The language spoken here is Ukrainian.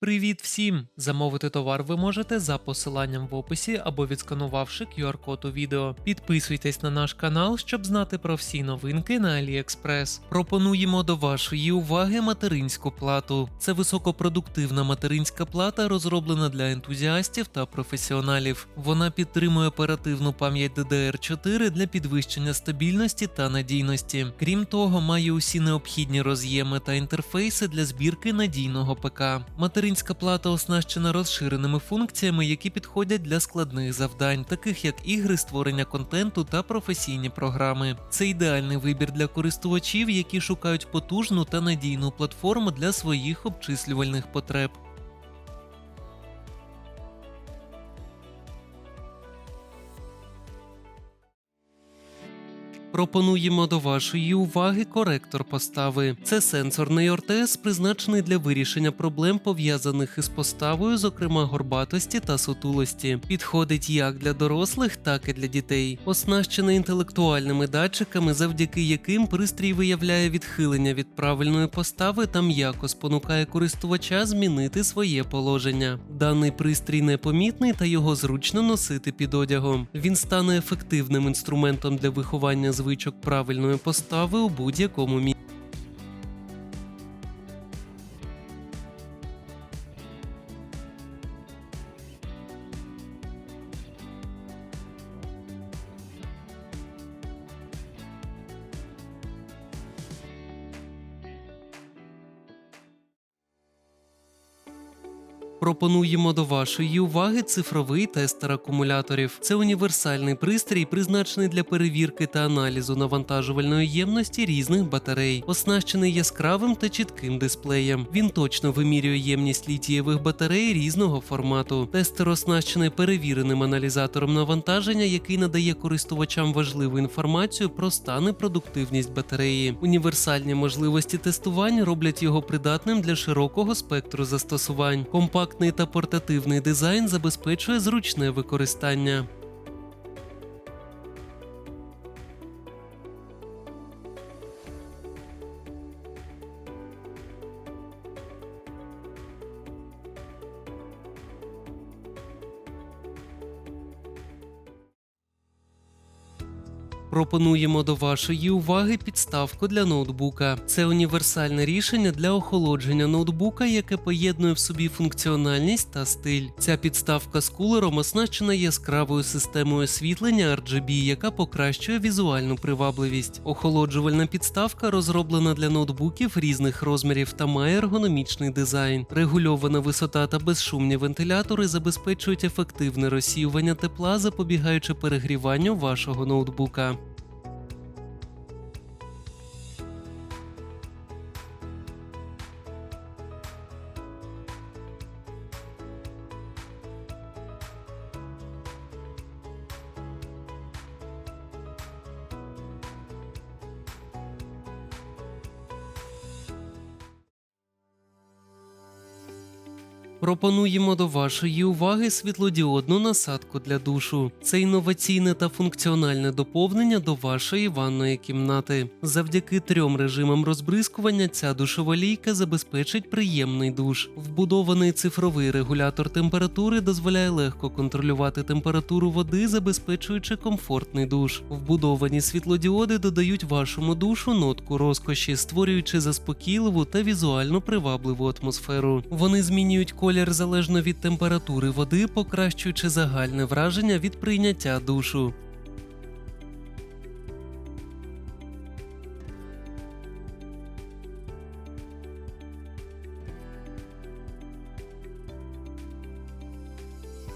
Привіт всім! Замовити товар ви можете за посиланням в описі або відсканувавши QR-код у відео. Підписуйтесь на наш канал, щоб знати про всі новинки на AliExpress. Пропонуємо до вашої уваги материнську плату. Це високопродуктивна материнська плата, розроблена для ентузіастів та професіоналів. Вона підтримує оперативну пам'ять DDR4 для підвищення стабільності та надійності. Крім того, має усі необхідні роз'єми та інтерфейси для збірки надійного ПК. Материнська плата оснащена розширеними функціями, які підходять для складних завдань, таких як ігри, створення контенту та професійні програми. Це ідеальний вибір для користувачів, які шукають потужну та надійну платформу для своїх обчислювальних потреб. Пропонуємо до вашої уваги коректор постави. Це сенсорний ортез, призначений для вирішення проблем, пов'язаних із поставою, зокрема горбатості та сутулості. Підходить як для дорослих, так і для дітей. Оснащений інтелектуальними датчиками, завдяки яким пристрій виявляє відхилення від правильної постави та м'яко спонукає користувача змінити своє положення. Даний пристрій непомітний та його зручно носити під одягом. Він стане ефективним інструментом для виховання звичок правильної постави у будь-якому місці. Пропонуємо до вашої уваги цифровий тестер акумуляторів. Це універсальний пристрій, призначений для перевірки та аналізу навантажувальної ємності різних батарей, оснащений яскравим та чітким дисплеєм. Він точно вимірює ємність літієвих батарей різного формату. Тестер оснащений перевіреним аналізатором навантаження, який надає користувачам важливу інформацію про стан і продуктивність батареї. Універсальні можливості тестувань роблять його придатним для широкого спектру застосувань. Компактний та портативний дизайн забезпечує зручне використання. Пропонуємо до вашої уваги підставку для ноутбука. Це універсальне рішення для охолодження ноутбука, яке поєднує в собі функціональність та стиль. Ця підставка з кулером оснащена яскравою системою освітлення RGB, яка покращує візуальну привабливість. Охолоджувальна підставка розроблена для ноутбуків різних розмірів та має ергономічний дизайн. Регульована висота та безшумні вентилятори забезпечують ефективне розсіювання тепла, запобігаючи перегріванню вашого ноутбука. Пропонуємо до вашої уваги світлодіодну насадку для душу. Це інноваційне та функціональне доповнення до вашої ванної кімнати. Завдяки трьом режимам розбризкування ця душова лійка забезпечить приємний душ. Вбудований цифровий регулятор температури дозволяє легко контролювати температуру води, забезпечуючи комфортний душ. Вбудовані світлодіоди додають вашому душу нотку розкоші, створюючи заспокійливу та візуально привабливу атмосферу. Вони змінюють колір залежно від температури води, покращуючи загальне враження від прийняття душу.